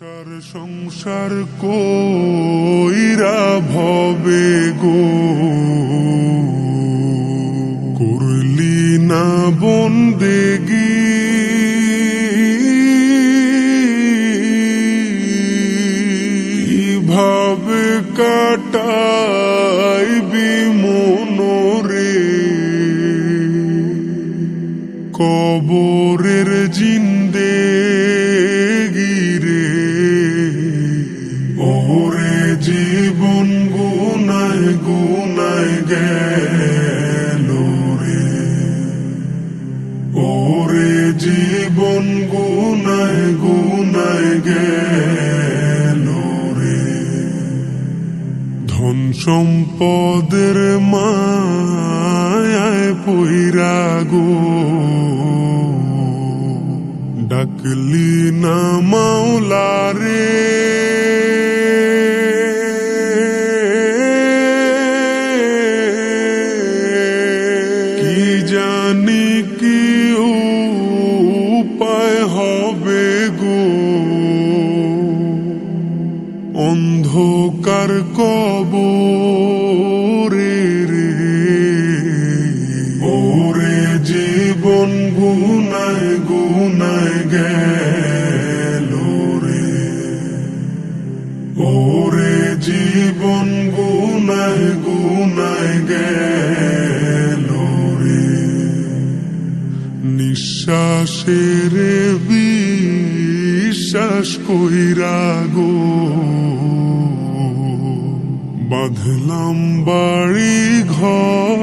সংসার সংসার কইরা ভবে গো। করলি না বন্দেগি কীভাবে কাটাইবি মনোরে? কবরের গুনায় গেল রে। ওরে জীবন গুনায় গুনায় গেল রে। ধন সম্পদের মায় পইরা গো। ডাকলি না মাওলারে অন্ধকার কবরে রে। ওরে জীবন গুনায় গুনায় গেল রে। ওরে জীবন গুনায় গুনায় গেল রে। নিঃশ্বাসের বিশ্বাস কইরা গো। বাঁধলাম বাড়ি ঘর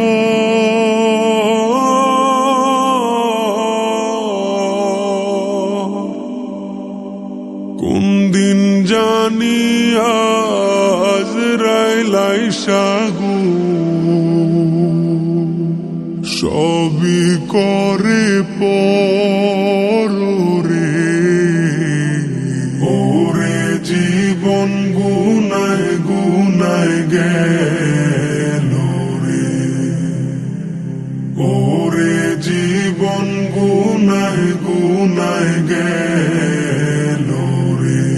কোন দিন জানি আজ রাইলাই সাগু। সবই করে পরে। গুনায় গেল রে ওরে জীবন গুনায় গুনায় গেল রে।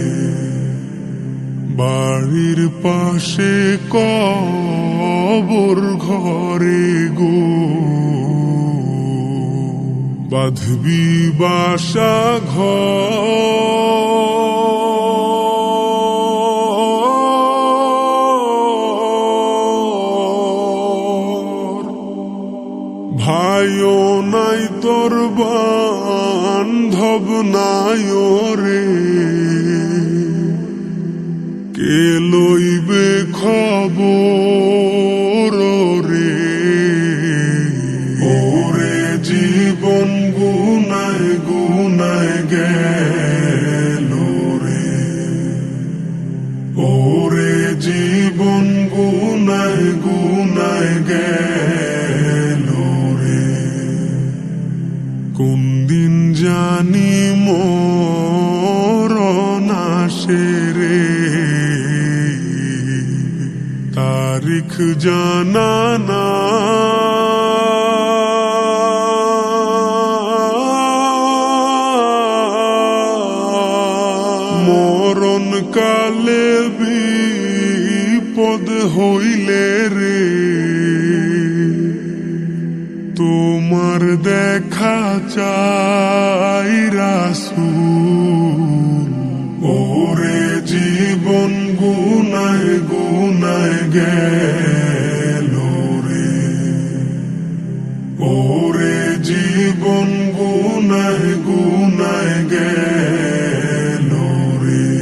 বাড়ির পাশে গো। বাঁধবি বাসা ঘর ভাইও নাই তোর বান্ধব নাই রে। কে লইবে খবর রে? ওরে জীবন গুনায় গুনায় গেল তারিখ জানা না। মরণ কালে বিপদ হইলে রে। তোমার দেখা চাই রাসূল। ওরে গুনায় গেল রে ওরে জীবন গুনায় গুনায় গেল রে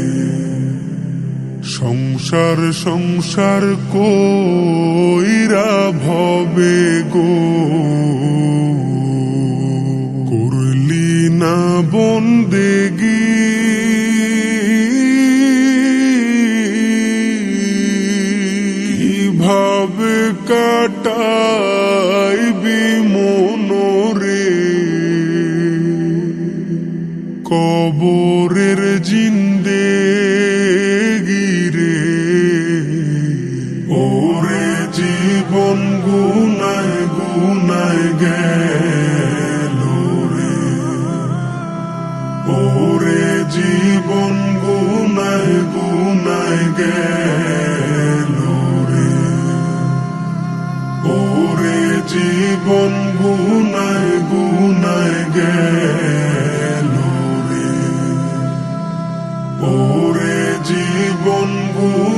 সংসার সংসার কইরা ভবে গো। কীভাবে কাটাইবি মনোরে। কবরের জিন্দে ওরে জীবন গুণ